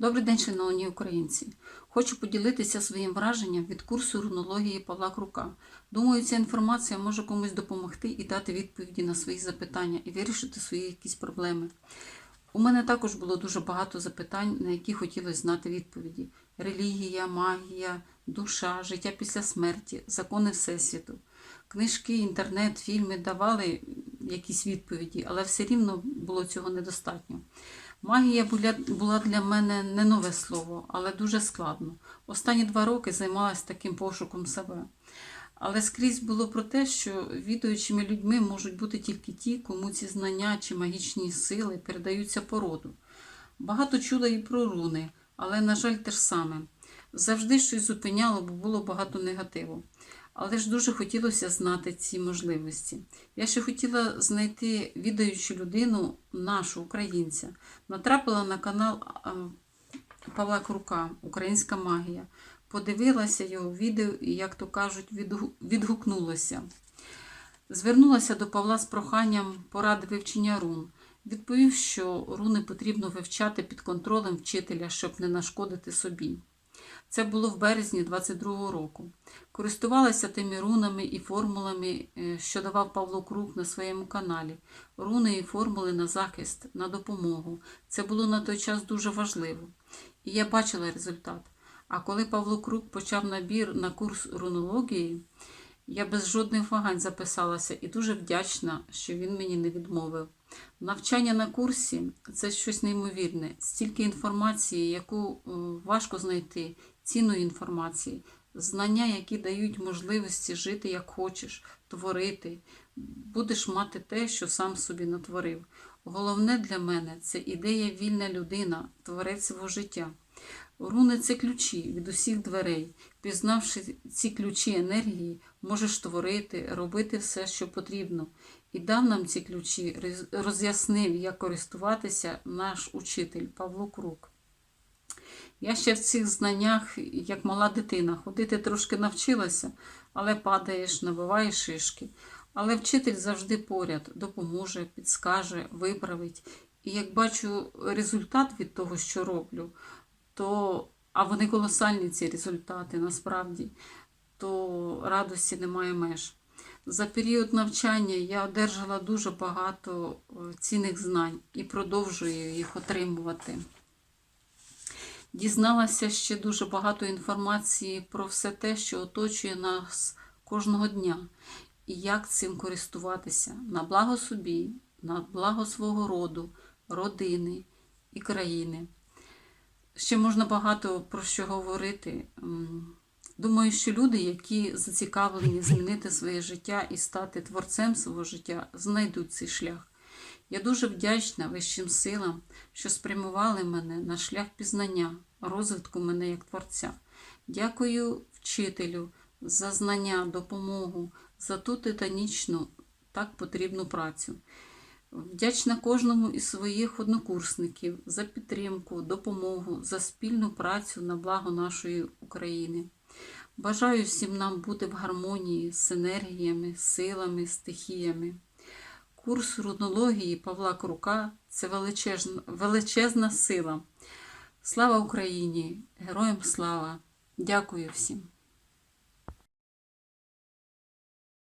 Добрий день, шановні українці. Хочу поділитися своїм враженням від курсу рунології Павла Крука. Думаю, ця інформація може комусь допомогти і дати відповіді на свої запитання і вирішити свої якісь проблеми. У мене також було дуже багато запитань, на які хотілося знати відповіді: релігія, магія, душа, життя після смерті, закони Всесвіту. Книжки, інтернет, фільми давали якісь відповіді, але все рівно було цього недостатньо. Магія була, для мене не нове слово, але дуже складно. Останні два роки займалася таким пошуком себе. Але скрізь було про те, що відуючими людьми можуть бути тільки ті, кому ці знання чи магічні сили передаються по роду. Багато чула і про руни, але, на жаль, те ж саме. Завжди щось зупиняло, бо було багато негативу. Але ж дуже хотілося знати ці можливості. Я ще хотіла знайти відаючу людину, нашу українця. Натрапила на канал Павла Крука Українська магія. Подивилася його відео і, як то кажуть, відгукнулася. Звернулася до Павла з проханням поради вивчення рун. Відповів, що руни потрібно вивчати під контролем вчителя, щоб не нашкодити собі. Це було в березні 22-го року. Користувалася тими рунами і формулами, е, що давав Павло Крук на своєму каналі. Руни і формули на захист, на допомогу. Це було на той час дуже важливо. І я бачила результат. А коли Павло Крук почав набір на курс рунології, я без жодних вагань записалася і дуже вдячна, що він мені не відмовив. Навчання на курсі це щось неймовірне, стільки інформації, яку е, важко знайти, цінної інформації, знання, які дають можливості жити як хочеш, творити. Будеш мати те, що сам собі натворив. Головне для мене це ідея вільна людина, творець свого життя. Руни це ключі від усіх дверей. Пізнавши ці ключі енергії, можеш творити, робити все, що потрібно. І дав нам ці ключі, роз'яснив, як користуватися наш учитель Павло Крук. Я ще в цих знаннях, як мала дитина, ходити трошки навчилася, але падаєш, набиваєш шишки. Але вчитель завжди поряд, допоможе, підскаже, виправить. І як бачу результат від того, що роблю, то, а вони колосальні ці результати насправді, то радості немає меж. За період навчання я одержала дуже багато е, цінних знань і продовжую їх отримувати. Дізналася ще дуже багато інформації про все те, що оточує нас кожного дня, і як цим користуватися на благо собі, на благо свого роду, родини і країни. Ще можна багато про що говорити. Думаю, що люди, які зацікавлені змінити своє життя і стати творцем свого життя, знайдуть цей шлях. Я дуже вдячна вищим силам, що спрямували мене на шлях пізнання, розвитку мене як творця. Дякую вчителю за знання, допомогу, за ту титанічну, так потрібну працю. Вдячна кожному із своїх однокурсників за підтримку, допомогу, за спільну працю на благо нашої України. Бажаю всім нам бути в гармонії з енергіями, силами, стихіями. Курс рунології Павла Крука це величезна, величезна сила. Слава Україні! Героям слава! Дякую всім!